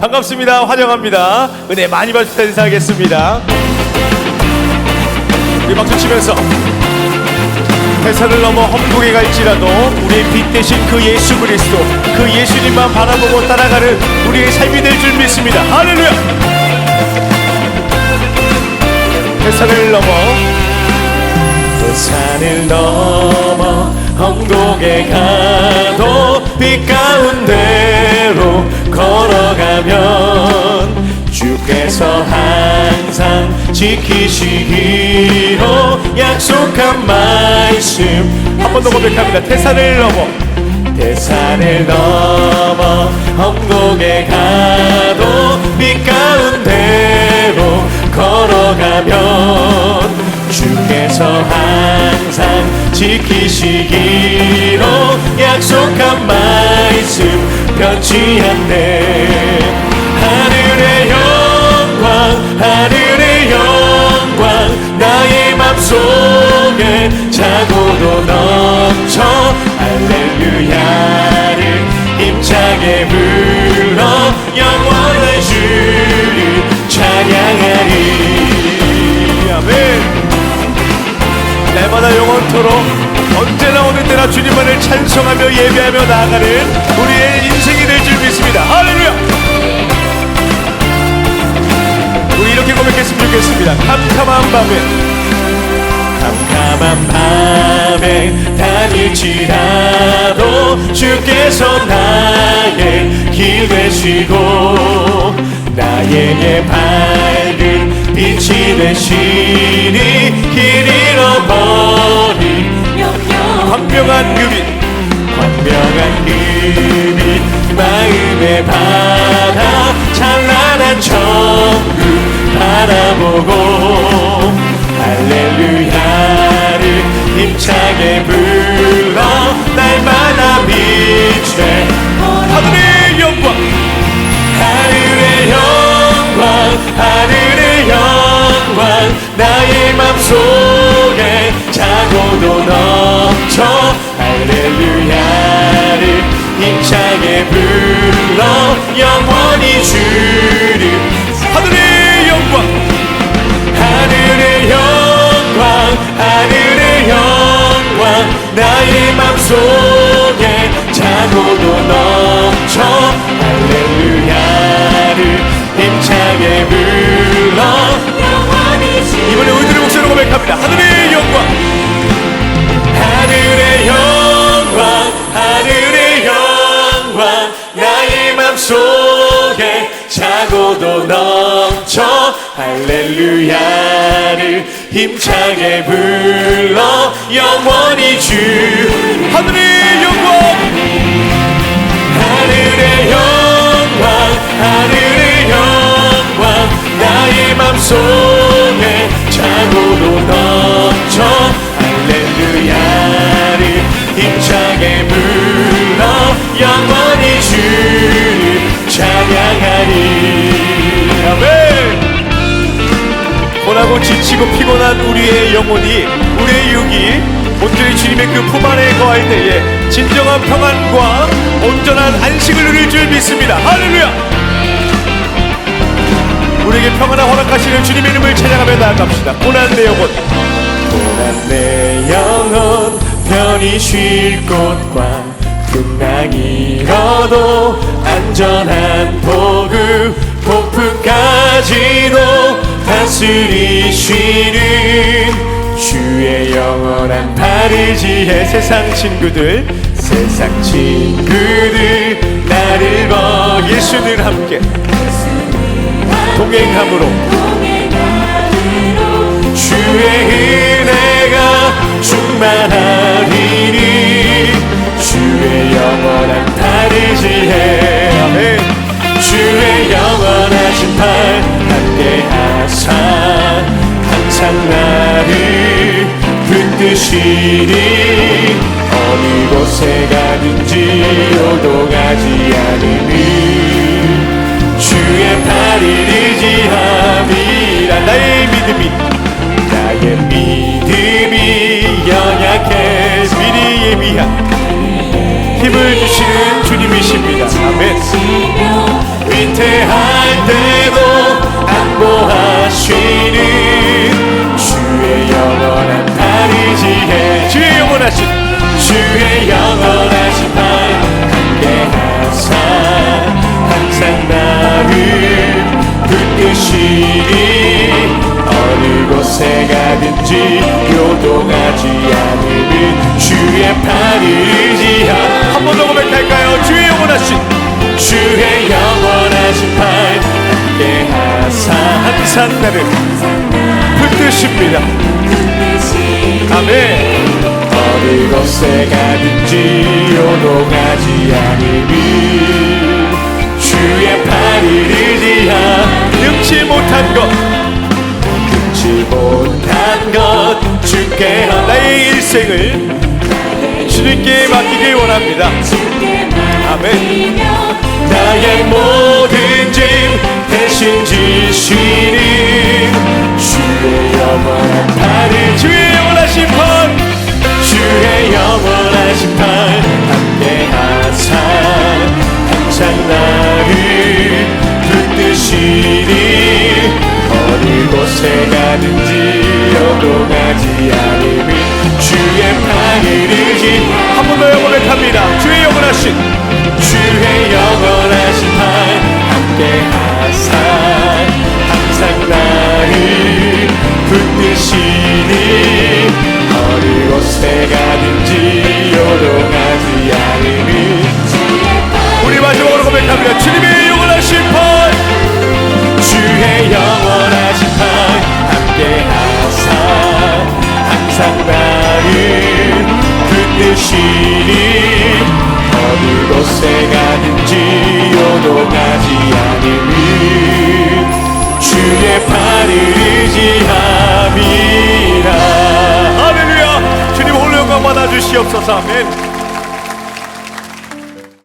반갑습니다. 환영합니다. 은혜 많이 받으시다 인사하겠습니다. 우리 박수 치면서 회사를 넘어 험곡에 갈지라도 우리의 빛 대신 그 예수 그리스도 그 예수님만 바라보고 따라가는 우리의 삶이 될 줄 믿습니다. 할렐루야! 회사를 넘어 산을 넘어 험곡에 가도 빛 걸어가면 주께서 항상 지키시기로 약속한 말씀 한 번 더 고백합니다. 태산을 넘어. 태산을 넘어 험곡에 가도 빛 가운데로 걸어가면 주께서 항상 지키시기로 약속한 말씀 변치 않네. 하늘의 영광 하늘의 영광 나의 맘속에 자고도 넘쳐 할렐루야를 힘차게 불러 날마다 영원토록 언제나 어느 때나 주님만을 찬송하며 예배하며 나아가는 우리의 인생이 될 줄 믿습니다. 할렐루야! 우리 이렇게 고백했으면 좋겠습니다. 캄캄한 밤에 캄캄한 밤에 다닐지라도 주께서 나의 길 되시고 나에게 밝은 빛이 되시니 길 잃어버린 광명한 그빛 광명한 그빛 마음의 바다 찬란한 천국 바라보고 할렐루야를 힘차게 불러 날마다 빛에. 하늘의 할렐루야를 힘차게 불러 영원히 주를. 하늘의 영광 하늘의 영광 하늘의 영광 나의 맘속에 자고도 넘쳐. 할렐루야 자고도 넘쳐 할렐루야를 힘차게 불러 영원히 주 지치고 피곤한 우리의 영혼이 우리의 육이 온전히 주님의 그 품 안에 거할 때에 진정한 평안과 온전한 안식을 누릴 줄 믿습니다. 할렐루야! 우리에게 평안을 허락하시는 주님의 이름을 찬양하며 나아갑시다. 고난 내 영혼. 고난 내 영혼 편히 쉴 곳과 극락이 잃어도 안전한 복음 폭풍까지도 다스리시는 주의 영원한 바르지의 세상 친구들 세상 친구들 나를 봐 예수들 함께. 동행함으로. 주의 은혜가 충만하리니 주의 영원한 아멘. 주의 영원하신 팔 함께 하사 항상 나를 붙드시니 어느 곳에 가든지 요동하지 않으니 주의 팔을 의지함이라 나의 믿음이 나의 믿음이 연약해 미리 예비한 힘을 주시는 하신 주의 영원하신 팔 함께 하사 항상 나를 붙드시니 어느 곳에 가든지 요동하지 않으면 주의 팔을 의지하 한번 더 고백할까요? 주의 영원하신 주의 영원하신 팔 함께 하사 항상 나를 붙드십니다. 아멘 어느 곳에 가든지 요동하지 않으니 주의 팔을 의지하 능치 못한 것. 능치 못한 것. 주께 한 나의 일생을 주님께 맡기길 원합니다. 아멘. 나의 모든 짐 대신 지시는 주의 곳에 가든지 요동하지 않으니 주의 팔을 의지 한번 더 영원합니다. 주의 영원하신. 주의 영원하신 팔 함께 하사 붙드시니 어느 곳에 가든지 요동하지 않으니 주의 팔을 의지함이라. 할렐루야. 주님 영광 받아주시옵소서. 아멘